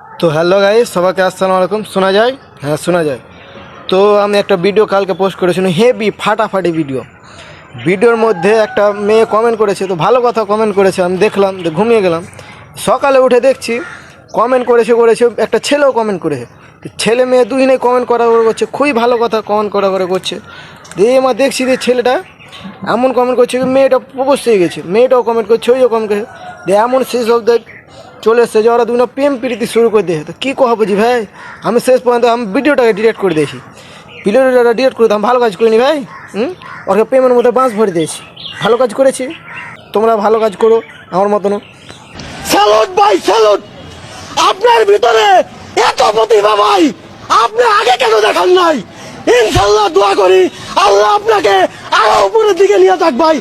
তো hello guy সবাইকে আসসালামু আলাইকুম। শোনা যায়? হ্যাঁ শোনা যায়। তো আমি একটা ভিডিও কালকে পোস্ট করেছিলাম হেভি ফাটাফাটি ভিডিও। ভিডিওর মধ্যে একটা মেয়ে কমেন্ট করেছে, তো ভালো কথা কমেন্ট করেছে। আমি দেখলাম ঘুমিয়ে গেলাম। সকালে উঠে দেখছি কমেন্ট করেছে করেছে, একটা ছেলেও কমেন্ট করেছে। ছেলে মেয়ে দুই নেই কমেন্ট করা করে করছে, খুবই ভালো কথা কমেন্ট করা করে করছে। দিয়ে আমার দেখছি যে ছেলেটা এমন কমেন্ট করছে মেয়েটা প্রবোজ হয়ে গেছে। মেয়েটাও কমেন্ট করছে, ওইও কমেন্ট করছে। দিয়ে এমন শেষ অব্দ চলে এসছে যে ওরা দুটো প্রেম প্রীতি শুরু করে দিয়েছে। তো কী কহা বুঝি ভাই? আমি শেষ পর্যন্ত আমি ভিডিওটাকে ডিলিট করে দিয়েছি। ভিডিওটা ডিলিট করে দিলাম ভালো কাজ করিনি ভাই। হুম? ওকে প্রেমের মধ্যে বাঁশ ভরে দিয়েছি। ভালো কাজ করেছি। তোমরা ভালো কাজ করো, আমার মতনও স্যালুট ভাই স্যালুট আপনার ভিতরে এত প্রতিভা ভাই, আপনি আগে কেন দেখান নাই? ইনশাল্লাহ দোয়া করি, আল্লাহ আপনাকে আরও উপরের দিকে নিয়ে যাক ভাই।